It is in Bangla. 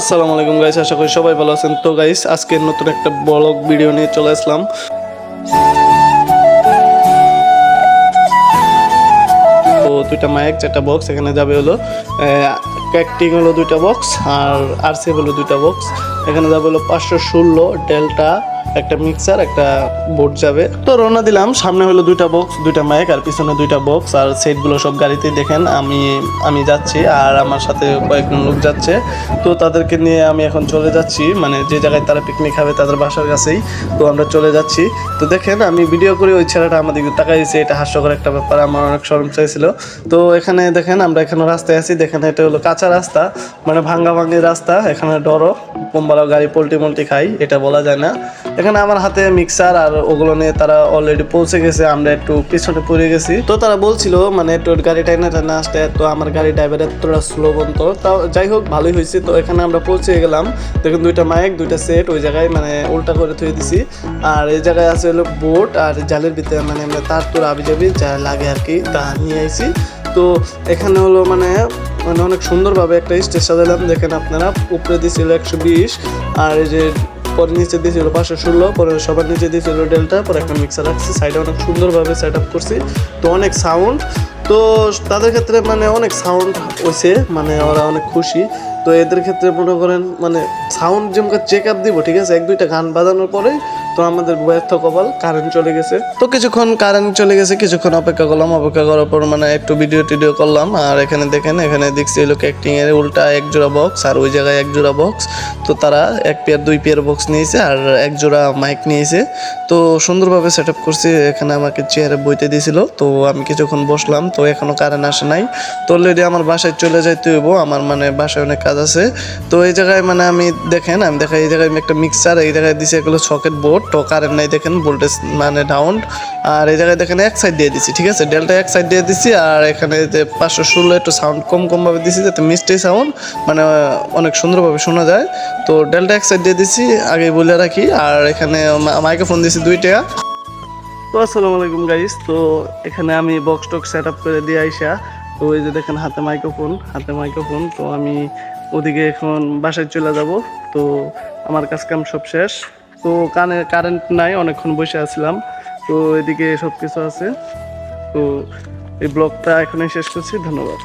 আসসালামু আলাইকুম গাইস আশা করি সবাই ভালো আছেন। তো গাইস আজকে নতুন একটা ব্লগ ভিডিও নিয়ে চলে আসলাম। তো দুইটা মাইক চারটা বক্স এখানে যাবে হলো ক্যাকটিং হলো দুইটা বক্স আর আরসি হলো দুইটা বক্স এখানে যাবে হলো পাঁচশো ষোলো ডেল্টা একটা মিক্সার একটা বোর্ড যাবে। তো রওনা দিলাম, সামনে হলো দুইটা বক্স দুইটা মাইক আর পিছনে দুইটা বক্স আর সেটগুলো সব গাড়িতেই দেখেন, আমি আমি যাচ্ছি আর আমার সাথে কয়েকজন লোক যাচ্ছে। তো তাদেরকে নিয়ে আমি এখন চলে যাচ্ছি মানে যে জায়গায় তারা পিকনিক খাবে তাদের বাসার কাছেই। তো আমরা চলে যাচ্ছি। তো দেখেন, আমি ভিডিও করে, ওই ছেলেটা আমাদেরকে তাকাইছে এটা হাস্যকর একটা ব্যাপার, আমার অনেক শরম চাইছিল। তো এখানে দেখেন, আমরা এখানে রাস্তায় আছি, দেখেন এটা হলো কাঁচা রাস্তা মানে ভাঙ্গা ভাঙ্গি রাস্তা, এখানে ডরো, কোম্বালাও গাড়ি পোল্টি মোল্টি খাই, এটা বলা যায় না। এখানে আমার হাতে মিক্সার আর ওগুলো নিয়ে তারা অলরেডি পৌঁছে গেছে, আমরা একটু পিছনে পড়ে গেছি। তো তারা বলছিল মানে একটু গাড়ি টাইনা টাইনা আসতে, তো আমার গাড়ি ড্রাইভার এতটা স্লো বন্ত তাও যাই হোক, ভালোই হয়েছে। তো এখানে আমরা পৌঁছে গেলাম। দেখুন, দুইটা মাইক দুইটা সেট ওই জায়গায় মানে উল্টা করে থুয়ে দিছি। আর এই জায়গায় আছে হলো বোট আর জালের ভিতরে মানে আমরা তার তোর আবি যাবি যা লাগে আর কি তা নিয়ে আইছি। তো এখানে হলো মানে মানে অনেক সুন্দরভাবে একটা স্টেজ সাজালাম। দেখেন আপনারা, উপরে দিয়েছিল একশো বিশ, আর এই যে পরে নিচে দিয়েছিল পাঁচশো ষোলো, পরে সবার নিচে দিয়েছিল ডেল্টা পরে একটা মিক্সার রাখছি সাইডে অনেক সুন্দরভাবে সেট আপ করছি। তো অনেক সাউন্ড তো তাদের ক্ষেত্রে মানে অনেক সাউন্ড হয়েছে মানে ওরা অনেক খুশি। তো এদের ক্ষেত্রে মনে করেন মানে সাউন্ড যেমন চেক আপ দিব, ঠিক আছে? এক দুইটা গান বাজানোর পরে তো আমাদের ব্যর্থ কপাল কারেন্ট চলে গেছে। তো কিছুক্ষণ কারেন্ট চলে গেছে, কিছুক্ষণ অপেক্ষা করলাম, অপেক্ষা করার পর মানে একটু ভিডিও টিডিও করলাম, আর এখানে দেখেন, এখানে দেখছি হলো অ্যাক্টিং এর উল্টা এক জোড়া বক্স আর ওই জায়গায় এক জোড়া বক্স তো তারা এক পেয়ার দুই পেয়ার বক্স নিয়েছে, আর এক জোড়া মাইক নিয়েছে। তো সুন্দরভাবে সেট আপ করছি, এখানে আমাকে চেয়ারে বইতে দিয়েছিল, তো আমি কিছুক্ষণ বসলাম, তো এখনও কারেন্ট আসে নাই। তো অলরেডি আমার বাসায় চলে যাইতে হইব, আমার মানে বাসায় অনেক কাজ আছে। তো এই জায়গায় মানে আমি দেখেন, আমি দেখা এই জায়গায় একটা মিক্সার এই জায়গায় দিছি এগুলো সকেট বোর্ড তো কারেন্ট নাই, দেখেন ভোল্টেজ মানে ডাউন আর এই জায়গায় দেখেন এক সাইড দিয়ে দিছি, ঠিক আছে? ডেল্টা এক সাইড দিয়ে দিছি, আর এখানে যে পাঁচশো ষোলো একটু সাউন্ড কম কমভাবে দিছি, যাতে মিষ্টি সাউন্ড মানে অনেক সুন্দরভাবে শোনা যায়। তো ডেল্টা এক সাইড দিয়ে দিছি আগে বলে রাখি। আর এখানে মাইক্রোফোন দিছি দুইটা তো আসসালামু আলাইকুম গাইস তো এখানে আমি বক্স টক সেট আপ করে দিয়ে আইসা, তো ওই যে দেখেন হাতে মাইক্রোফোন হাতে মাইক্রোফোন তো আমি ওদিকে এখন বাসায় চলে যাব। তো আমার কাজ কাম সব শেষ। তো কানে কারেন্ট নাই, অনেকক্ষণ বসে আছিলাম। তো এদিকে সব কিছু আছে। তো এই ব্লগটা এখনই শেষ করছি, ধন্যবাদ।